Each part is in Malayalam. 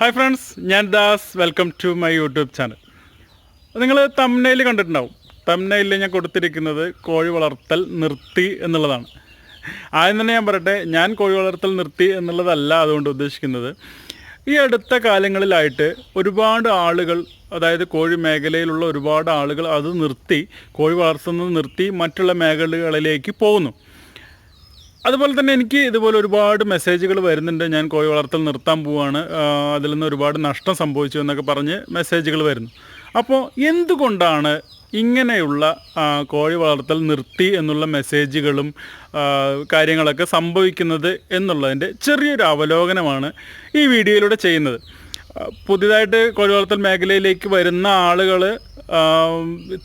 ഹായ് ഫ്രണ്ട്സ് ഞാൻ Das. Welcome to my YouTube channel നിങ്ങൾ തമ്നയിൽ കണ്ടിട്ടുണ്ടാവും. തമ്നയിൽ ഞാൻ കൊടുത്തിരിക്കുന്നത് കോഴി വളർത്തൽ നിർത്തി എന്നുള്ളതാണ്. ആദ്യം തന്നെ ഞാൻ പറയട്ടെ ഞാൻ കോഴി വളർത്തൽ നിർത്തി എന്നുള്ളതല്ല അതുകൊണ്ട് ഉദ്ദേശിക്കുന്നത്. ഈ അടുത്ത കാലങ്ങളിലായിട്ട് ഒരുപാട് ആളുകൾ അതായത് കോഴി മേഖലയിലുള്ള ഒരുപാട് ആളുകൾ അത് നിർത്തി കോഴി വളർത്തുന്നത് നിർത്തി മറ്റുള്ള മേഖലകളിലേക്ക് പോകുന്നു. അതുപോലെ തന്നെ എനിക്ക് ഇതുപോലെ ഒരുപാട് മെസ്സേജുകൾ വരുന്നുണ്ട്. ഞാൻ കോഴി വളർത്തൽ നിർത്താൻ പോവാണ്. അതിൽ നിന്ന് ഒരുപാട് നഷ്ടം സംഭവിച്ചു എന്നൊക്കെ പറഞ്ഞ് മെസ്സേജുകൾ വരുന്നു. അപ്പോൾ എന്തുകൊണ്ടാണ് ഇങ്ങനെയുള്ള കോഴി വളർത്തൽ നിർത്തി എന്നുള്ള മെസ്സേജുകളും കാര്യങ്ങളൊക്കെ സംഭവിക്കുന്നത് എന്നുള്ളതിന്റെ ചെറിയൊരു അവലോകനമാണ് ഈ വീഡിയോയിലൂടെ ചെയ്യുന്നത്. പുതിയതായിട്ട് കോഴി വളർത്തൽ മേഖലയിലേക്ക് വരുന്ന ആളുകൾ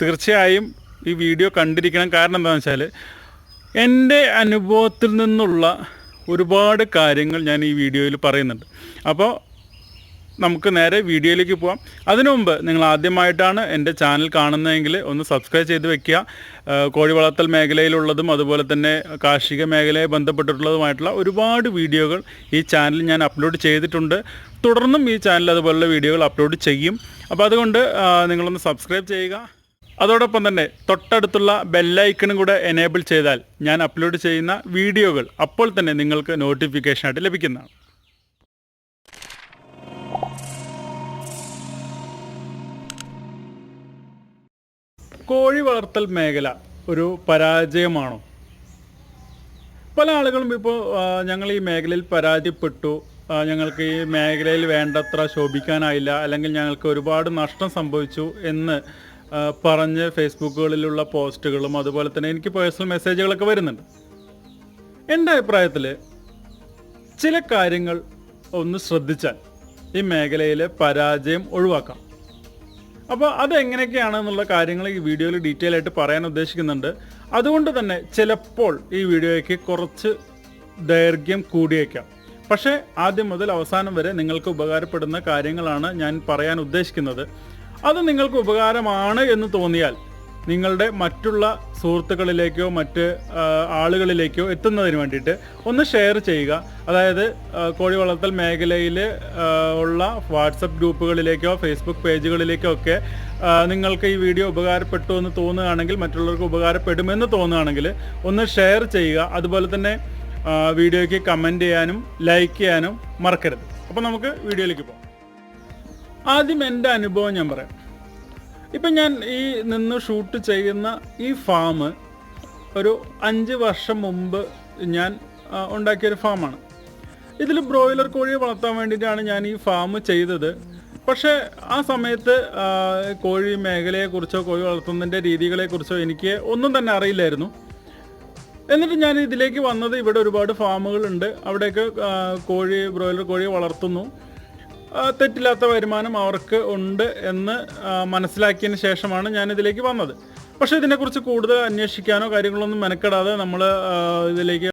തീർച്ചയായും ഈ വീഡിയോ കണ്ടിരിക്കണം. കാരണം എന്താണെന്ന് വെച്ചാൽ എന്റെ അനുഭവത്തിൽ നിന്നുള്ള ഒരുപാട് കാര്യങ്ങൾ ഞാൻ ഈ വീഡിയോയിൽ പറയുന്നുണ്ട്. അപ്പോൾ നമുക്ക് നേരെ വീഡിയോയിലേക്ക് പോവാം. അതിനു മുമ്പ് നിങ്ങൾ ആദ്യമായിട്ടാണ് എന്റെ ചാനൽ കാണുന്നതെങ്കിൽ ഒന്ന് സബ്സ്ക്രൈബ് ചെയ്ത് വെക്കുക. കോഴി വളർത്തൽ മേഖലയിലുള്ളതും അതുപോലെ തന്നെ കാർഷിക മേഖലയെ ബന്ധപ്പെട്ടിട്ടുള്ളതുമായിട്ടുള്ള ഒരുപാട് വീഡിയോകൾ ഈ ചാനലിൽ ഞാൻ അപ്ലോഡ് ചെയ്തിട്ടുണ്ട്. തുടർന്നും ഈ ചാനൽ അതുപോലുള്ള വീഡിയോകൾ അപ്ലോഡ് ചെയ്യും. അപ്പോൾ അതുകൊണ്ട് നിങ്ങളൊന്ന് സബ്സ്ക്രൈബ് ചെയ്യുക. അതോടൊപ്പം തന്നെ തൊട്ടടുത്തുള്ള ബെല്ലൈക്കണും കൂടെ എനേബിൾ ചെയ്താൽ ഞാൻ അപ്ലോഡ് ചെയ്യുന്ന വീഡിയോകൾ അപ്പോൾ തന്നെ നിങ്ങൾക്ക് നോട്ടിഫിക്കേഷനായിട്ട് ലഭിക്കുന്നതാണ്. കോഴി വളർത്തൽ മേഖല ഒരു പരാജയമാണോ? പല ആളുകളും ഇപ്പോൾ ഞങ്ങൾ ഈ മേഖലയിൽ പരാജയപ്പെട്ടു. ഞങ്ങൾക്ക് ഈ മേഖലയിൽ വേണ്ടത്ര ശോഭിക്കാനായില്ല. അല്ലെങ്കിൽ ഞങ്ങൾക്ക് ഒരുപാട് നഷ്ടം സംഭവിച്ചു എന്ന് പറഞ്ഞ് ഫേസ്ബുക്കുകളിലുള്ള പോസ്റ്റുകളും അതുപോലെ തന്നെ എനിക്ക് പേഴ്സണൽ മെസ്സേജുകളൊക്കെ വരുന്നുണ്ട്. എന്റെ അഭിപ്രായത്തിൽ ചില കാര്യങ്ങൾ ഒന്ന് ശ്രദ്ധിച്ചാൽ ഈ മേഖലയിലെ പരാജയം ഒഴിവാക്കാം. അപ്പോൾ അതെങ്ങനെയൊക്കെയാണ് എന്നുള്ള കാര്യങ്ങൾ ഈ വീഡിയോയിൽ ഡീറ്റെയിൽ ആയിട്ട് പറയാൻ ഉദ്ദേശിക്കുന്നുണ്ട്. അതുകൊണ്ട് തന്നെ ചിലപ്പോൾ ഈ വീഡിയോയ്ക്ക് കുറച്ച് ദൈർഘ്യം കൂടിയേക്കാം. പക്ഷേ ആദ്യം മുതൽ അവസാനം വരെ നിങ്ങൾക്ക് ഉപകാരപ്പെടുന്ന കാര്യങ്ങളാണ് ഞാൻ പറയാൻ ഉദ്ദേശിക്കുന്നത്. അത് നിങ്ങൾക്ക് ഉപകാരമാണ് എന്ന് തോന്നിയാൽ നിങ്ങളുടെ മറ്റുള്ള സുഹൃത്തുക്കളിലേക്കോ മറ്റ് ആളുകളിലേക്കോ എത്തുന്നതിന് വേണ്ടിയിട്ട് ഒന്ന് ഷെയർ ചെയ്യുക. അതായത് കോഴി വളർത്തൽ മേഖലയിൽ ഉള്ള വാട്സപ്പ് ഗ്രൂപ്പുകളിലേക്കോ ഫേസ്ബുക്ക് പേജുകളിലേക്കോ ഒക്കെ നിങ്ങൾക്ക് ഈ വീഡിയോ ഉപകാരപ്പെട്ടു എന്ന് തോന്നുകയാണെങ്കിൽ മറ്റുള്ളവർക്ക് ഉപകാരപ്പെടുമെന്ന് തോന്നുകയാണെങ്കിൽ ഒന്ന് ഷെയർ ചെയ്യുക. അതുപോലെ തന്നെ വീഡിയോയ്ക്ക് കമന്റ് ചെയ്യാനും ലൈക്ക് ചെയ്യാനും മറക്കരുത്. അപ്പോൾ നമുക്ക് വീഡിയോയിലേക്ക് പോകാം. ആദ്യം എന്റെ അനുഭവം ഞാൻ പറയാം. ഇപ്പം ഞാൻ ഈ നിന്ന് ഷൂട്ട് ചെയ്യുന്ന ഈ ഫാം ഒരു അഞ്ച് വർഷം മുമ്പ് ഞാൻ ഉണ്ടാക്കിയൊരു ഫാമാണ് ഇതിൽ ബ്രോയിലർ കോഴിയെ വളർത്താൻ വേണ്ടിയിട്ടാണ് ഞാൻ ഈ ഫാം ചെയ്തത്. പക്ഷേ ആ സമയത്ത് കോഴി മേഖലയെക്കുറിച്ചോ കോഴി വളർത്തുന്നതിന്റെ രീതികളെക്കുറിച്ചോ എനിക്ക് ഒന്നും തന്നെ അറിയില്ലായിരുന്നു. എന്നിട്ട് ഞാൻ ഇതിലേക്ക് വന്നത് ഇവിടെ ഒരുപാട് ഫാമുകളുണ്ട് അവിടെയൊക്കെ കോഴി ബ്രോയിലർ കോഴിയെ വളർത്തുന്നു. തെറ്റില്ലാത്ത വരുമാനം അവർക്ക് ഉണ്ട് എന്ന് മനസ്സിലാക്കിയതിന് ശേഷമാണ് ഞാൻ ഇതിലേക്ക് വന്നത്. പക്ഷേ ഇതിനെക്കുറിച്ച് കൂടുതൽ അന്വേഷിക്കാനോ കാര്യങ്ങളൊന്നും മെനക്കെടാതെ നമ്മൾ ഇതിലേക്ക്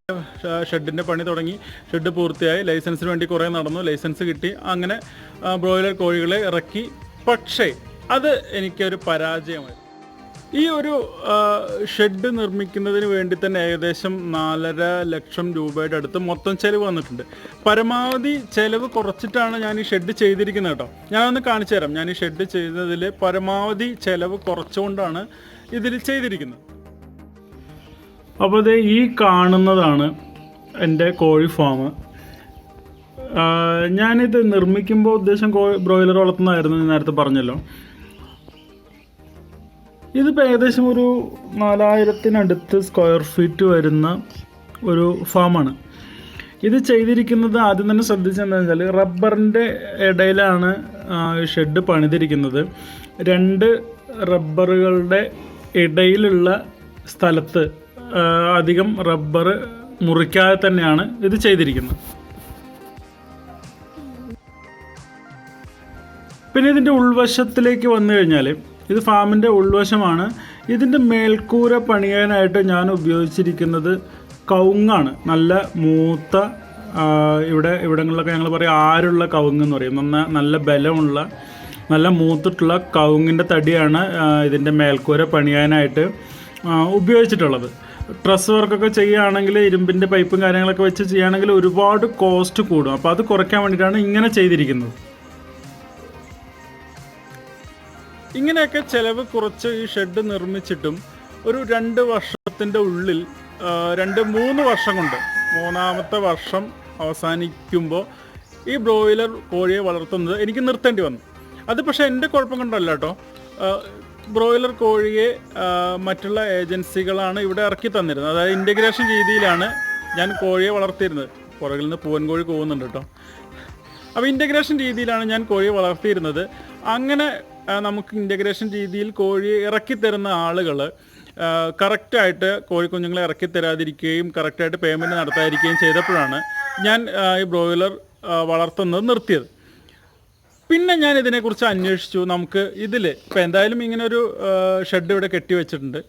ഷെഡിന്റെ പണി തുടങ്ങി. ഷെഡ് പൂർത്തിയായി ലൈസൻസിന് വേണ്ടി കുറേ നടന്നു ലൈസൻസ് കിട്ടി. അങ്ങനെ ബ്രോയിലർ കോഴികളെ ഇറക്കി. പക്ഷേ അത് എനിക്കൊരു പരാജയമായി. ഈ ഒരു ഷെഡ് നിർമ്മിക്കുന്നതിന് വേണ്ടി തന്നെ ഏകദേശം നാലര ലക്ഷം രൂപയുടെ അടുത്ത് മൊത്തം ചെലവ് വന്നിട്ടുണ്ട്. പരമാവധി ചെലവ് കുറച്ചിട്ടാണ് ഞാൻ ഈ ഷെഡ് ചെയ്തിരിക്കുന്നത് കേട്ടോ. ഞാനൊന്ന് കാണിച്ചു തരാം. ഞാൻ ഈ ഷെഡ് ചെയ്തതിൽ പരമാവധി ചെലവ് കുറച്ചുകൊണ്ടാണ് ഇതിൽ ചെയ്തിരിക്കുന്നത്. അപ്പോൾ ഈ കാണുന്നതാണ് എന്റെ കോഴി ഫാം ഞാനിത് നിർമ്മിക്കുമ്പോൾ ഉദ്ദേശം കോഴി ബ്രോയിലർ വളർത്തുന്നതായിരുന്നു നേരത്തെ പറഞ്ഞല്ലോ. ഇതിപ്പോൾ ഏകദേശം ഒരു നാലായിരത്തിനടുത്ത് സ്ക്വയർ ഫീറ്റ് വരുന്ന ഒരു ഫാമാണ് ഇത് ചെയ്തിരിക്കുന്നത് ആദ്യം തന്നെ ശ്രദ്ധിച്ചെന്താണെന്ന് വെച്ചാൽ റബ്ബറിന്റെ ഇടയിലാണ് ഷെഡ് പണിതിരിക്കുന്നത്. രണ്ട് റബ്ബറുകളുടെ ഇടയിലുള്ള സ്ഥലത്ത് അധികം റബ്ബർ മുറിക്കാതെ തന്നെയാണ് ഇത് ചെയ്തിരിക്കുന്നത്. പിന്നെ ഇതിന്റെ ഉൾവശത്തിലേക്ക് വന്നു കഴിഞ്ഞാൽ ഇത് ഫാമിന്റെ ഉൾവശമാണ്. ഇതിന്റെ മേൽക്കൂര പണിയാനായിട്ട് ഞാൻ ഉപയോഗിച്ചിരിക്കുന്നത് കവുങ്ങാണ്. നല്ല മൂത്ത ഇവിടെ ഇവിടങ്ങളിലൊക്കെ ഞങ്ങൾ പറയും ആരുള്ള കവുങ്ങ് എന്ന് പറയും. നന്ന നല്ല ബലമുള്ള നല്ല മൂത്തിട്ടുള്ള കവുങ്ങിന്റെ തടിയാണ് ഇതിന്റെ മേൽക്കൂര പണിയാനായിട്ട് ഉപയോഗിച്ചിട്ടുള്ളത്. ട്രസ് വർക്കൊക്കെ ചെയ്യുകയാണെങ്കിൽ ഇരുമ്പിന്റെ പൈപ്പും കാര്യങ്ങളൊക്കെ വെച്ച് ചെയ്യുകയാണെങ്കിൽ ഒരുപാട് കോസ്റ്റ് കൂടും. അപ്പോൾ അത് കുറയ്ക്കാൻ വേണ്ടിയിട്ടാണ് ഇങ്ങനെ ചെയ്തിരിക്കുന്നത്. ഇങ്ങനെയൊക്കെ ചിലവ് കുറച്ച് ഈ ഷെഡ് നിർമ്മിച്ചിട്ടും ഒരു രണ്ട് വർഷത്തിന്റെ ഉള്ളിൽ രണ്ട് മൂന്ന് വർഷം കൊണ്ട് മൂന്നാമത്തെ വർഷം അവസാനിക്കുമ്പോൾ ഈ ബ്രോയിലർ കോഴിയെ വളർത്തുന്നത് എനിക്ക് നിർത്തേണ്ടി വന്നു. അത് പക്ഷേ എന്റെ കുഴപ്പം കൊണ്ടല്ല കേട്ടോ. ബ്രോയിലർ കോഴിയെ മറ്റുള്ള ഏജൻസികളാണ് ഇവിടെ ഇറക്കി തന്നിരുന്നത്. അതായത് ഇന്റഗ്രേഷൻ രീതിയിലാണ് ഞാൻ കോഴിയെ വളർത്തിയിരുന്നത്. പുറകിൽ നിന്ന് പൂവൻ കോഴി പോകുന്നുണ്ട് കേട്ടോ. അപ്പോൾ ഇന്റഗ്രേഷൻ രീതിയിലാണ് ഞാൻ കോഴിയെ വളർത്തിയിരുന്നത്. അങ്ങനെ നമുക്ക് ഇന്റഗ്രേഷൻ രീതിയിൽ കോഴി ഇറക്കി തരുന്ന ആളുകൾ കറക്റ്റായിട്ട് കോഴിക്കുഞ്ഞുങ്ങളെ ഇറക്കി തരാതിരിക്കുകയും കറക്റ്റായിട്ട് പേയ്മെന്റ് നടത്താതിരിക്കുകയും ചെയ്തപ്പോഴാണ് ഞാൻ ഈ ബ്രോയിലർ വളർത്തുന്നത് നിർത്തിയത്. പിന്നെ ഞാൻ ഇതിനെക്കുറിച്ച് അന്വേഷിച്ചു. നമുക്ക് ഇതിൽ ഇപ്പോൾ എന്തായാലും ഇങ്ങനെ ഒരു ഷെഡ് ഇവിടെ കെട്ടി വെച്ചിട്ടുണ്ട്.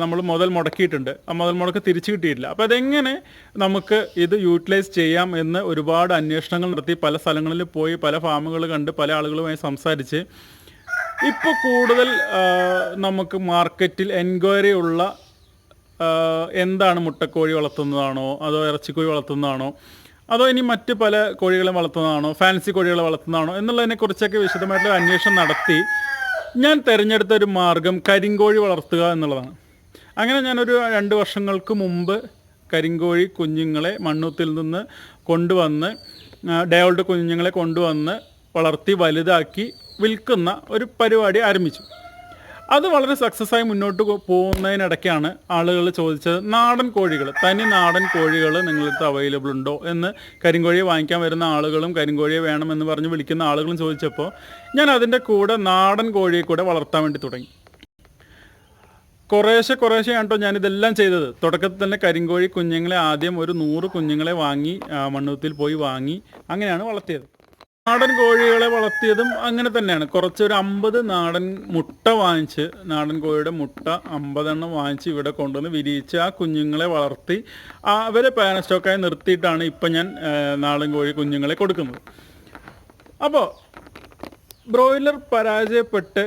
നമ്മൾ മുതൽ മുടക്കിയിട്ടുണ്ട്. ആ മുതൽ മുടക്ക് തിരിച്ചു കിട്ടിയിട്ടില്ല. അപ്പോൾ അതെങ്ങനെ നമുക്ക് ഇത് യൂട്ടിലൈസ് ചെയ്യാം എന്ന് ഒരുപാട് അന്വേഷണങ്ങൾ നടത്തി പല സ്ഥലങ്ങളിൽ പോയി പല ഫാമുകൾ കണ്ട് പല ആളുകളുമായി സംസാരിച്ച് ഇപ്പോൾ കൂടുതൽ നമുക്ക് മാർക്കറ്റിൽ എൻക്വയറി ഉള്ള എന്താണ് മുട്ടക്കോഴി വളർത്തുന്നതാണോ? അതോ ഇറച്ചിക്കോഴി വളർത്തുന്നതാണോ? അതോ ഇനി മറ്റ് പല കോഴികളെ വളർത്തുന്നതാണോ? ഫാൻസി കോഴികളെ വളർത്തുന്നതാണോ? എന്നുള്ളതിനെ കുറിച്ചൊക്കെ വിശദമായിട്ടുള്ള അന്വേഷണം നടത്തി ഞാൻ തിരഞ്ഞെടുത്ത ഒരു മാർഗം കരിങ്കോഴി വളർത്തുക എന്നുള്ളതാണ്. അങ്ങനെ ഞാനൊരു രണ്ട് വർഷങ്ങൾക്ക് മുമ്പ് കരിങ്കോഴി കുഞ്ഞുങ്ങളെ മണ്ണൂത്തിൽ നിന്ന് കൊണ്ടുവന്ന് ഡയോൾഡ് കുഞ്ഞുങ്ങളെ കൊണ്ടുവന്ന് വളർത്തി വലുതാക്കി വിൽക്കുന്ന ഒരു പരിപാടി ആരംഭിച്ചു. അത് വളരെ സക്സസ് ആയി മുന്നോട്ട് പോകുന്നതിനിടയ്ക്കാണ് ആളുകൾ ചോദിച്ചത് നാടൻ കോഴികൾ തനി നാടൻ കോഴികൾ നിങ്ങളടുത്ത് അവൈലബിൾ ഉണ്ടോ? എന്ന് കരിങ്കോഴിയെ വാങ്ങിക്കാൻ വരുന്ന ആളുകളും കരിങ്കോഴിയെ വേണമെന്ന് പറഞ്ഞ് വിളിക്കുന്ന ആളുകളും ചോദിച്ചപ്പോൾ ഞാൻ അതിന്റെ കൂടെ നാടൻ കോഴിയെ കൂടെ വളർത്താൻ വേണ്ടി തുടങ്ങി. കുറേശ്ശെ കുറേശ്ശെ ആണ്ടോ ഞാനിതെല്ലാം ചെയ്തത്. തുടക്കത്തിൽ തന്നെ കരിങ്കോഴി കുഞ്ഞുങ്ങളെ ആദ്യം ഒരു നൂറ് കുഞ്ഞുങ്ങളെ വാങ്ങി മണ്ണൂത്തിൽ പോയി വാങ്ങി അങ്ങനെയാണ് വളർത്തിയത്. നാടൻ കോഴികളെ വളർത്തിയതും അങ്ങനെ തന്നെയാണ്. കുറച്ചൊരു അമ്പത് നാടൻ മുട്ട വാങ്ങിച്ച് നാടൻ കോഴിയുടെ മുട്ട അമ്പതെണ്ണം വാങ്ങിച്ച് ഇവിടെ കൊണ്ടുവന്ന് വിരിയിച്ച് ആ കുഞ്ഞുങ്ങളെ വളർത്തി അവരെ പാരൻ സ്റ്റോക്കായി നിർത്തിയിട്ടാണ് ഇപ്പം ഞാൻ നാടൻ കോഴി കുഞ്ഞുങ്ങളെ കൊടുക്കുന്നത്. അപ്പോൾ ബ്രോയിലർ പരാജയപ്പെട്ട്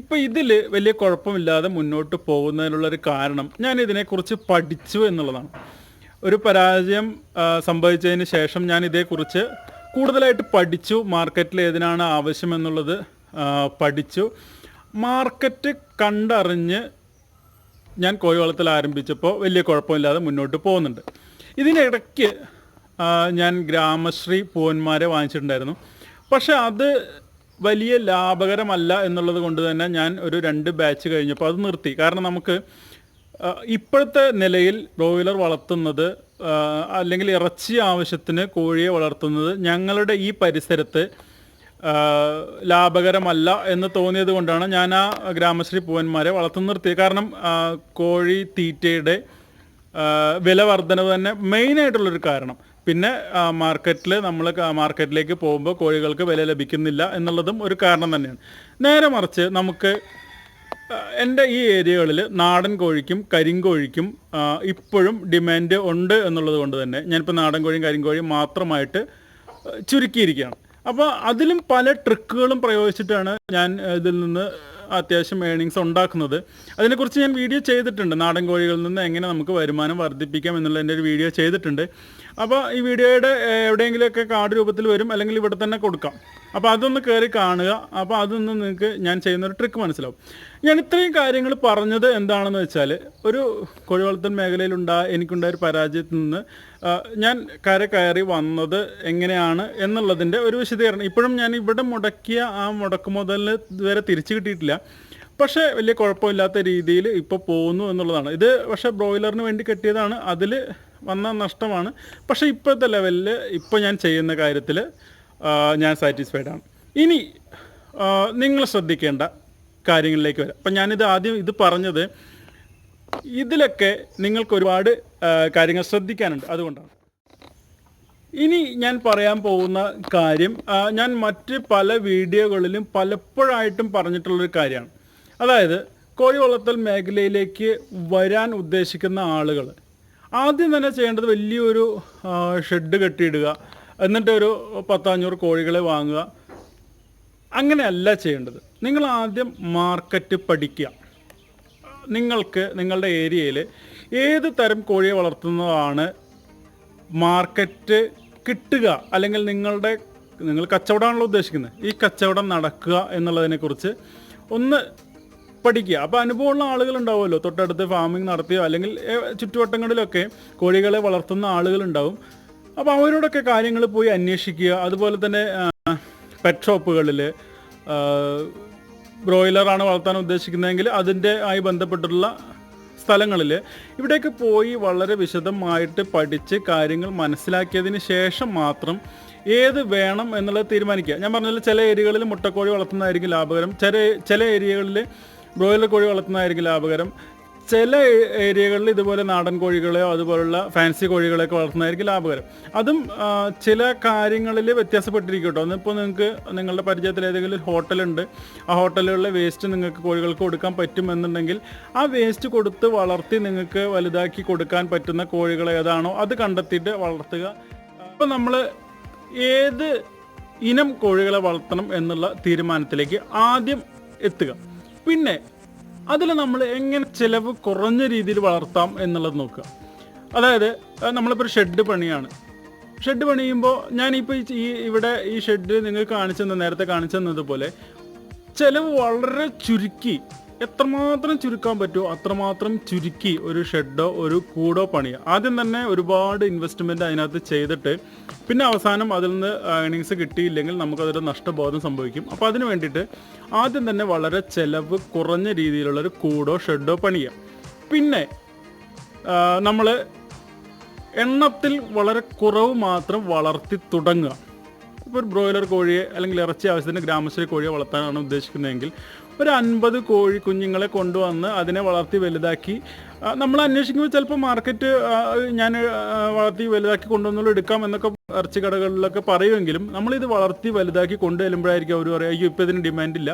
ഇപ്പം ഇതിൽ വലിയ കുഴപ്പമില്ലാതെ മുന്നോട്ട് പോകുന്നതിനുള്ളൊരു കാരണം ഞാൻ ഇതിനെക്കുറിച്ച് പഠിച്ചു എന്നുള്ളതാണ്. ഒരു പരാജയം സംഭവിച്ചതിന് ശേഷം ഞാൻ ഇതേക്കുറിച്ച് കൂടുതലായിട്ട് പഠിച്ചു. മാർക്കറ്റിൽ ഏതിനാണ് ആവശ്യമെന്നുള്ളത് പഠിച്ചു. മാർക്കറ്റ് കണ്ടറിഞ്ഞ് ഞാൻ കോഴി വളർത്തൽ ആരംഭിച്ചപ്പോൾ വലിയ കുഴപ്പമില്ലാതെ മുന്നോട്ട് പോകുന്നുണ്ട്. ഇതിനിടയ്ക്ക് ഞാൻ ഗ്രാമശ്രീ പൂവന്മാരെ വാങ്ങിച്ചിട്ടുണ്ടായിരുന്നു. പക്ഷെ അത് വലിയ ലാഭകരമല്ല എന്നുള്ളത് കൊണ്ട് തന്നെ ഞാൻ ഒരു രണ്ട് ബാച്ച് കഴിഞ്ഞപ്പോൾ അത് നിർത്തി. കാരണം നമുക്ക് ഇപ്പോഴത്തെ നിലയിൽ ബ്രോയിലർ വളർത്തുന്നത് അല്ലെങ്കിൽ ഇറച്ചി ആവശ്യത്തിന് കോഴിയെ വളർത്തുന്നത് ഞങ്ങളുടെ ഈ പരിസരത്ത് ലാഭകരമല്ല എന്ന് തോന്നിയത് കൊണ്ടാണ് ഞാൻ ആ ഗ്രാമശ്രീ പൂവന്മാരെ വളർത്തു നിർത്തിയത്. കാരണം കോഴി തീറ്റയുടെ വില വർധനവ് തന്നെ മെയിനായിട്ടുള്ളൊരു കാരണം. പിന്നെ മാർക്കറ്റിൽ നമ്മൾ മാർക്കറ്റിലേക്ക് പോകുമ്പോൾ കോഴികൾക്ക് വില ലഭിക്കുന്നില്ല എന്നുള്ളതും ഒരു കാരണം തന്നെയാണ്. നേരെ മറിച്ച് നമുക്ക് എന്റെ ഈ ഏരിയകളിൽ നാടൻ കോഴിക്കും കരിങ്കോഴിക്കും ഇപ്പോഴും ഡിമാൻഡ് ഉണ്ട് എന്നുള്ളത് കൊണ്ട് തന്നെ ഞാനിപ്പോൾ നാടൻ കോഴിയും കരിങ്കോഴിയും മാത്രമായിട്ട് ചുരുക്കിയിരിക്കുകയാണ്. അപ്പോൾ അതിലും പല ട്രിക്കുകളും പ്രയോഗിച്ചിട്ടാണ് ഞാൻ ഇതിൽ നിന്ന് അത്യാവശ്യം ഏണിങ്സ് ഉണ്ടാക്കുന്നത്. അതിനെക്കുറിച്ച് ഞാൻ വീഡിയോ ചെയ്തിട്ടുണ്ട്. നാടൻ കോഴികളിൽ നിന്ന് എങ്ങനെ നമുക്ക് വരുമാനം വർദ്ധിപ്പിക്കാം എന്നുള്ളതിന്റെ ഒരു വീഡിയോ ചെയ്തിട്ടുണ്ട്. അപ്പോൾ ഈ വീഡിയോയുടെ എവിടെയെങ്കിലുമൊക്കെ കാർഡ് രൂപത്തിൽ വരും അല്ലെങ്കിൽ ഇവിടെ തന്നെ കൊടുക്കാം. അപ്പോൾ അതൊന്ന് കയറി കാണുക. അപ്പോൾ അതൊന്ന് നിങ്ങൾക്ക് ഞാൻ ചെയ്യുന്നൊരു ട്രിക്ക് മനസ്സിലാവും. ഞാൻ ഇത്രയും കാര്യങ്ങൾ പറഞ്ഞത് എന്താണെന്ന് വെച്ചാൽ ഒരു കോഴിവളർത്തൽ മേഖലയിലുണ്ടായ എനിക്കുണ്ടായ ഒരു പരാജയത്തിൽ നിന്ന് ഞാൻ കര കയറി വന്നത് എങ്ങനെയാണ് എന്നുള്ളതിന്റെ ഒരു വിശദീകരണം. ഇപ്പോഴും ഞാൻ ഇവിടെ മുടക്കിയ ആ മുടക്ക് മുതൽ ഇതുവരെ തിരിച്ചു കിട്ടിയിട്ടില്ല. പക്ഷേ വലിയ കുഴപ്പമില്ലാത്ത രീതിയിൽ ഇപ്പോൾ പോകുന്നു എന്നുള്ളതാണ്. ഇത് പക്ഷേ ബ്രോയിലറിന് വേണ്ടി കെട്ടിയതാണ്. അതിൽ വന്ന നഷ്ടമാണ്. പക്ഷേ ഇപ്പോഴത്തെ ലെവലിൽ ഇപ്പോൾ ഞാൻ ചെയ്യുന്ന കാര്യത്തിൽ ഞാൻ സാറ്റിസ്ഫൈഡ് ആണ്. ഇനി നിങ്ങൾ ശ്രദ്ധിക്കേണ്ട കാര്യങ്ങളിലേക്ക് വരാം. അപ്പം ഞാനിത് ആദ്യം ഇത് പറഞ്ഞത് ഇതിലൊക്കെ നിങ്ങൾക്ക് ഒരുപാട് കാര്യങ്ങൾ ശ്രദ്ധിക്കാനുണ്ട്. അതുകൊണ്ടാണ്. ഇനി ഞാൻ പറയാൻ പോകുന്ന കാര്യം ഞാൻ മറ്റ് പല വീഡിയോകളിലും പലപ്പോഴായിട്ടും പറഞ്ഞിട്ടുള്ളൊരു കാര്യമാണ്. അതായത് കോഴി വളർത്തൽ മേഖലയിലേക്ക് വരാൻ ഉദ്ദേശിക്കുന്ന ആളുകൾ ആദ്യം തന്നെ ചെയ്യേണ്ടത് വലിയൊരു ഷെഡ് കെട്ടിയിടുക. എന്നിട്ട് ഒരു പത്തഞ്ഞൂറ് കോഴികളെ വാങ്ങുക. അങ്ങനെയല്ല ചെയ്യേണ്ടത്. നിങ്ങൾ ആദ്യം മാർക്കറ്റ് പഠിക്കുക. നിങ്ങൾക്ക് നിങ്ങളുടെ ഏരിയയിൽ ഏത് തരം കോഴിയെ വളർത്തുന്നതാണ് മാർക്കറ്റ് കിട്ടുക? അല്ലെങ്കിൽ നിങ്ങളുടെ നിങ്ങൾ കച്ചവടമാണല്ലോ ഉദ്ദേശിക്കുന്നത്. ഈ കച്ചവടം നടക്കുക എന്നുള്ളതിനെക്കുറിച്ച് ഒന്ന് പഠിക്കുക. അപ്പോൾ അനുഭവമുള്ള ആളുകൾ ഉണ്ടാവുമല്ലോ തൊട്ടടുത്ത് ഫാമിംഗ് നടത്തിയോ? അല്ലെങ്കിൽ ചുറ്റുവട്ടങ്ങളിലൊക്കെ കോഴികളെ വളർത്തുന്ന ആളുകൾ ഉണ്ടാവും അപ്പോൾ അവരോടൊക്കെ കാര്യങ്ങൾ പോയി അന്വേഷിക്കുക. അതുപോലെ തന്നെ പെറ്റ് ഷോപ്പുകളിൽ ബ്രോയിലറാണ് വളർത്താൻ ഉദ്ദേശിക്കുന്നതെങ്കിൽ അതിന്റെ ആയി ബന്ധപ്പെട്ടുള്ള സ്ഥലങ്ങളിൽ ഇവിടേക്ക് പോയി വളരെ വിശദമായിട്ട് പഠിച്ച് കാര്യങ്ങൾ മനസ്സിലാക്കിയതിന് ശേഷം മാത്രം ഏത് വേണം എന്നുള്ളത് തീരുമാനിക്കുക. ഞാൻ പറഞ്ഞാൽ ചില ഏരിയകളിൽ മുട്ടക്കോഴി വളർത്തുന്നതായിരിക്കും ലാഭകരം. ചില ചില ഏരിയകളിൽ ബ്രോയിലർ കോഴി വളർത്തുന്നതായിരിക്കും ലാഭകരം. ചില ഏരിയകളിൽ ഇതുപോലെ നാടൻ കോഴികളെയോ അതുപോലുള്ള ഫാൻസി കോഴികളെയൊക്കെ വളർത്തുന്നതായിരിക്കും ലാഭകരം. അതും ചില കാര്യങ്ങളിൽ വ്യത്യാസപ്പെട്ടിരിക്കും കേട്ടോ ഒന്നിപ്പോൾ നിങ്ങൾക്ക് നിങ്ങളുടെ പരിചയത്തിൽ ഏതെങ്കിലും ഹോട്ടലുണ്ട്. ആ ഹോട്ടലുകളിലെ വേസ്റ്റ് നിങ്ങൾക്ക് കോഴികൾക്ക് കൊടുക്കാൻ പറ്റുമെന്നുണ്ടെങ്കിൽ ആ വേസ്റ്റ് കൊടുത്ത് വളർത്തി നിങ്ങൾക്ക് വലുതാക്കി കൊടുക്കാൻ പറ്റുന്ന കോഴികൾ ഏതാണോ അത് കണ്ടെത്തിയിട്ട് വളർത്തുക. അപ്പോൾ നമ്മൾ ഏത് ഇനം കോഴികളെ വളർത്തണം എന്നുള്ള തീരുമാനത്തിലേക്ക് ആദ്യം എത്തുക. പിന്നെ അതിൽ നമ്മൾ എങ്ങനെ ചിലവ് കുറഞ്ഞ രീതിയിൽ വളർത്താം എന്നുള്ളത് നോക്കുക. അതായത് നമ്മളിപ്പോൾ ഒരു ഷെഡ് പണിയാണ്. ഷെഡ് പണിയുമ്പോൾ ഞാനിപ്പോൾ ഈ ഇവിടെ ഈ ഷെഡ് നിങ്ങൾ കാണിച്ചു നേരത്തെ കാണിച്ചു തന്നതുപോലെ ചിലവ് വളരെ ചുരുക്കി എത്രമാത്രം ചുരുക്കാൻ പറ്റുമോ അത്രമാത്രം ചുരുക്കി ഒരു ഷെഡോ ഒരു കൂടോ പണിയുക. ആദ്യം തന്നെ ഒരുപാട് ഇൻവെസ്റ്റ്മെന്റ് അതിനകത്ത് ചെയ്തിട്ട് പിന്നെ അവസാനം അതിൽ നിന്ന് ഏണിങ്സ് കിട്ടിയില്ലെങ്കിൽ നമുക്കതൊരു നഷ്ടബോധം സംഭവിക്കും. അപ്പോൾ അതിന് വേണ്ടിയിട്ട് ആദ്യം തന്നെ വളരെ ചിലവ് കുറഞ്ഞ രീതിയിലുള്ളൊരു കൂടോ ഷെഡോ പണിയുക. പിന്നെ നമ്മൾ എണ്ണത്തിൽ വളരെ കുറവ് മാത്രം വളർത്തി തുടങ്ങുക. ഇപ്പോൾ ഒരു ബ്രോയിലർ കോഴിയെ അല്ലെങ്കിൽ ഇറച്ചി ആവശ്യത്തിന് ഗ്രാമശ്രീ കോഴിയെ വളർത്താനാണ് ഉദ്ദേശിക്കുന്നതെങ്കിൽ ഒരു അൻപത് കോഴി കുഞ്ഞുങ്ങളെ കൊണ്ടുവന്ന് അതിനെ വളർത്തി വലുതാക്കി. നമ്മൾ അന്വേഷിക്കുമ്പോൾ ചിലപ്പോൾ മാർക്കറ്റ് ഞാൻ വളർത്തി വലുതാക്കി കൊണ്ടുവന്നുള്ള എടുക്കാം എന്നൊക്കെ ഇറച്ചി കടകളിലൊക്കെ പറയുമെങ്കിലും നമ്മളിത് വളർത്തി വലുതാക്കി കൊണ്ടു ചെല്ലുമ്പോഴായിരിക്കും അവർ പറയുക അയ്യോ ഇപ്പോൾ ഇതിന് ഡിമാൻഡില്ല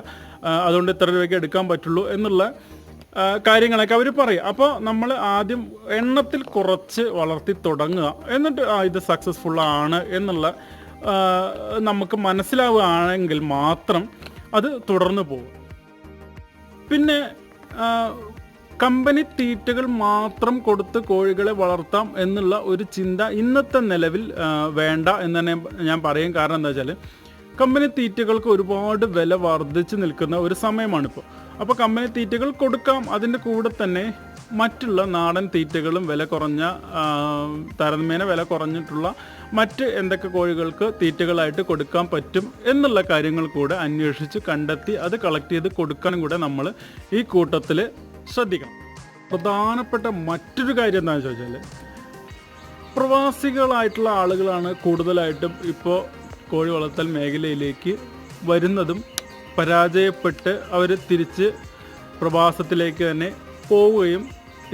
അതുകൊണ്ട് ഇത്ര രൂപയ്ക്ക് എടുക്കാൻ പറ്റുള്ളൂ എന്നുള്ള കാര്യങ്ങളൊക്കെ അവർ പറയും. അപ്പോൾ നമ്മൾ ആദ്യം എണ്ണത്തിൽ കുറച്ച് വളർത്തി തുടങ്ങുക. എന്നിട്ട് ആ, ഇത് സക്സസ്ഫുൾ ആണ് എന്നുള്ള നമുക്ക് മനസ്സിലാവുകയാണെങ്കിൽ മാത്രം അത് തുടർന്ന് പോകും. പിന്നെ കമ്പനി തീറ്റകൾ മാത്രം കൊടുത്ത് കോഴികളെ വളർത്താം എന്നുള്ള ഒരു ചിന്ത ഇന്നത്തെ നിലവിൽ വേണ്ട എന്ന് തന്നെ ഞാൻ പറയും. കാരണം എന്താ വെച്ചാൽ കമ്പനി തീറ്റകൾക്ക് ഒരുപാട് വില വർദ്ധിച്ചു നിൽക്കുന്ന ഒരു സമയമാണിപ്പോൾ അപ്പോൾ കമ്പനി തീറ്റകൾ കൊടുക്കാം. അതിന്റെ കൂടെ തന്നെ മറ്റുള്ള നാടൻ തീറ്റകളും വില കുറഞ്ഞ താരതമ്യേന വില കുറഞ്ഞിട്ടുള്ള മറ്റ് എന്തൊക്കെ കോഴികൾക്ക് തീറ്റകളായിട്ട് കൊടുക്കാൻ പറ്റും എന്നുള്ള കാര്യങ്ങൾ കൂടെ അന്വേഷിച്ച് കണ്ടെത്തി അത് കളക്ട് ചെയ്ത് കൊടുക്കാനും കൂടെ നമ്മൾ ഈ കൂട്ടത്തിൽ ശ്രദ്ധിക്കണം. പ്രധാനപ്പെട്ട മറ്റൊരു കാര്യം എന്താണെന്ന് ചോദിച്ചാൽ പ്രവാസികളായിട്ടുള്ള ആളുകളാണ് കൂടുതലായിട്ടും ഇപ്പോൾ കോഴി വളർത്തൽ മേഖലയിലേക്ക് വരുന്നതും പരാജയപ്പെട്ട് അവർ തിരിച്ച് പ്രവാസത്തിലേക്ക് തന്നെ പോവുകയും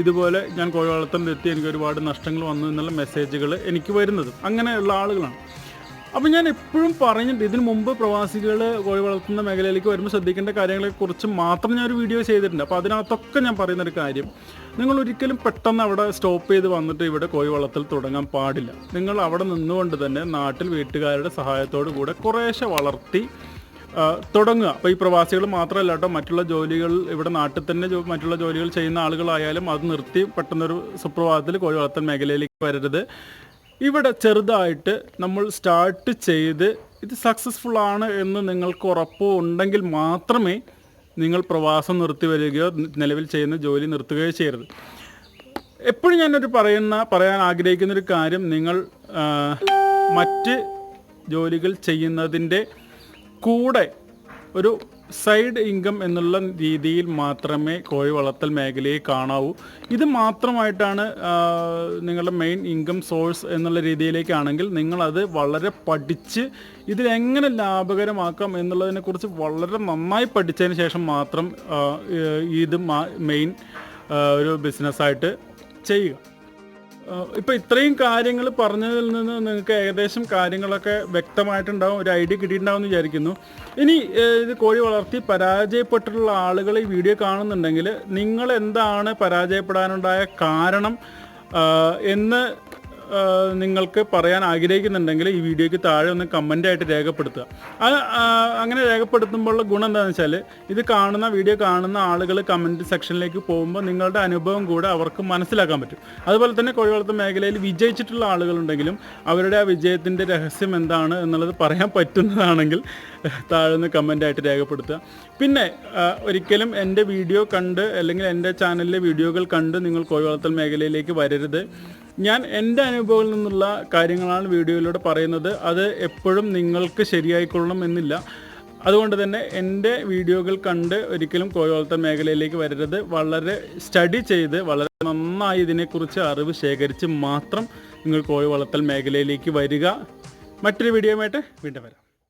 ഇതുപോലെ ഞാൻ കോഴി വളർത്താൻ എത്തി എനിക്ക് ഒരുപാട് നഷ്ടങ്ങൾ വന്നു എന്നുള്ള മെസ്സേജുകൾ എനിക്ക് വരുന്നത്. അങ്ങനെയുള്ള ആളുകളാണ്. അപ്പം ഞാൻ എപ്പോഴും പറഞ്ഞിട്ട് ഇതിനു മുമ്പ് പ്രവാസികൾ കോഴി വളർത്തുന്ന മേഖലയിലേക്ക് വരുമ്പോൾ ശ്രദ്ധിക്കേണ്ട കാര്യങ്ങളെക്കുറിച്ച് മാത്രം ഞാൻ ഒരു വീഡിയോ ചെയ്തിട്ടുണ്ട്. അപ്പോൾ അതിനകത്തൊക്കെ ഞാൻ പറയുന്നൊരു കാര്യം നിങ്ങൾ ഒരിക്കലും പെട്ടെന്ന് അവിടെ സ്റ്റോപ്പ് ചെയ്ത് വന്നിട്ട് ഇവിടെ കോഴി വളർത്തൽ തുടങ്ങാൻ പാടില്ല. നിങ്ങൾ അവിടെ നിന്നുകൊണ്ട് തന്നെ നാട്ടിൽ വീട്ടുകാരുടെ സഹായത്തോടു കൂടെ കുറേശ്ശെ വളർത്തി തുടങ്ങുക. അപ്പോൾ ഈ പ്രവാസികൾ മാത്രമല്ല കേട്ടോ മറ്റുള്ള ജോലികൾ ഇവിടെ നാട്ടിൽ തന്നെ മറ്റുള്ള ജോലികൾ ചെയ്യുന്ന ആളുകളായാലും അത് നിർത്തി പെട്ടെന്നൊരു സുപ്രഭാതത്തിൽ കോഴി വളർത്തൽ മേഖലയിലേക്ക് വരരുത്. ഇവിടെ ചെറുതായിട്ട് നമ്മൾ സ്റ്റാർട്ട് ചെയ്ത് ഇത് സക്സസ്ഫുൾ ആണ് എന്ന് നിങ്ങൾക്ക് ഉറപ്പ് ഉണ്ടെങ്കിൽ മാത്രമേ നിങ്ങൾ പ്രവാസം നിർത്തി വരികയോ നിലവിൽ ചെയ്യുന്ന ജോലി നിർത്തുകയോ ചെയ്യരുത്. എപ്പോഴും ഞാനൊരു പറയുന്ന പറയാൻ ആഗ്രഹിക്കുന്ന ഒരു കാര്യം നിങ്ങൾ മറ്റ് ജോലികൾ ചെയ്യുന്നതിന്റെ കൂടെ ഒരു സൈഡ് ഇൻകം എന്നുള്ള രീതിയിൽ മാത്രമേ കോഴി വളർത്തൽ മേഖലയെ കാണാവൂ. ഇത് മാത്രമായിട്ടാണ് നിങ്ങളുടെ മെയിൻ ഇൻകം സോഴ്സ് എന്നുള്ള രീതിയിലേക്കാണെങ്കിൽ നിങ്ങളത് വളരെ പഠിച്ച് ഇതിലെങ്ങനെ ലാഭകരമാക്കാം എന്നുള്ളതിനെക്കുറിച്ച് വളരെ നന്നായി പഠിച്ചതിന് ശേഷം മാത്രം ഇത് മെയിൻ ഒരു ബിസിനസ്സായിട്ട് ചെയ്യുക. ഇപ്പം ഇത്രയും കാര്യങ്ങൾ പറഞ്ഞതിൽ നിന്ന് നിങ്ങൾക്ക് ഏകദേശം കാര്യങ്ങളൊക്കെ വ്യക്തമായിട്ടുണ്ടാവും ഒരു ഐഡിയ കിട്ടിയിട്ടുണ്ടാവും എന്ന് വിചാരിക്കുന്നു. ഇനി ഇത് കോഴി വളർത്തി പരാജയപ്പെട്ടിട്ടുള്ള ആളുകൾ ഈ വീഡിയോ കാണുന്നുണ്ടെങ്കിൽ നിങ്ങൾ എന്താണ് പരാജയപ്പെടാനുണ്ടായ കാരണം എന്ന് നിങ്ങൾക്ക് പറയാൻ ആഗ്രഹിക്കുന്നുണ്ടെങ്കിൽ ഈ വീഡിയോയ്ക്ക് താഴെ ഒന്ന് കമന്റായിട്ട് രേഖപ്പെടുത്തുക. അത് അങ്ങനെ രേഖപ്പെടുത്തുമ്പോഴുള്ള ഗുണം എന്താണെന്ന് വെച്ചാൽ ഇത് കാണുന്ന വീഡിയോ കാണുന്ന ആളുകൾ കമന്റ് സെക്ഷനിലേക്ക് പോകുമ്പോൾ നിങ്ങളുടെ അനുഭവം കൂടെ അവർക്ക് മനസ്സിലാക്കാൻ പറ്റും. അതുപോലെ തന്നെ കോഴി വളർത്തൽ മേഖലയിൽ വിജയിച്ചിട്ടുള്ള ആളുകളുണ്ടെങ്കിലും അവരുടെ ആ വിജയത്തിന്റെ രഹസ്യം എന്താണ് എന്നുള്ളത് പറയാൻ പറ്റുന്നതാണെങ്കിൽ താഴെ നിന്ന് കമന്റായിട്ട് രേഖപ്പെടുത്തുക. പിന്നെ ഒരിക്കലും എന്റെ വീഡിയോ കണ്ട് അല്ലെങ്കിൽ എന്റെ ചാനലിലെ വീഡിയോകൾ കണ്ട് നിങ്ങൾ കോഴി വളർത്തൽ മേഖലയിലേക്ക് വരരുത്. ഞാൻ എന്റെ അനുഭവത്തിൽ നിന്നുള്ള കാര്യങ്ങളാണ് വീഡിയോയിലൂടെ പറയുന്നത്. അത് എപ്പോഴും നിങ്ങൾക്ക് ശരിയായിക്കൊള്ളണം എന്നില്ല. അതുകൊണ്ട് തന്നെ എന്റെ വീഡിയോകൾ കണ്ട് ഒരിക്കലും കോയോളത്ത മേഖലയിലേക്ക് വരരുത്. വളരെ സ്റ്റഡി ചെയ്ത് വളരെ നന്നായി ഇതിനെക്കുറിച്ച് അറിവ് ശേഖരിച്ച് മാത്രം നിങ്ങൾ കോഴി വളർത്തൽ മേഖലയിലേക്ക് വരിക. മറ്റൊരു വീഡിയോയുമായിട്ട് വീണ്ടും വരാം.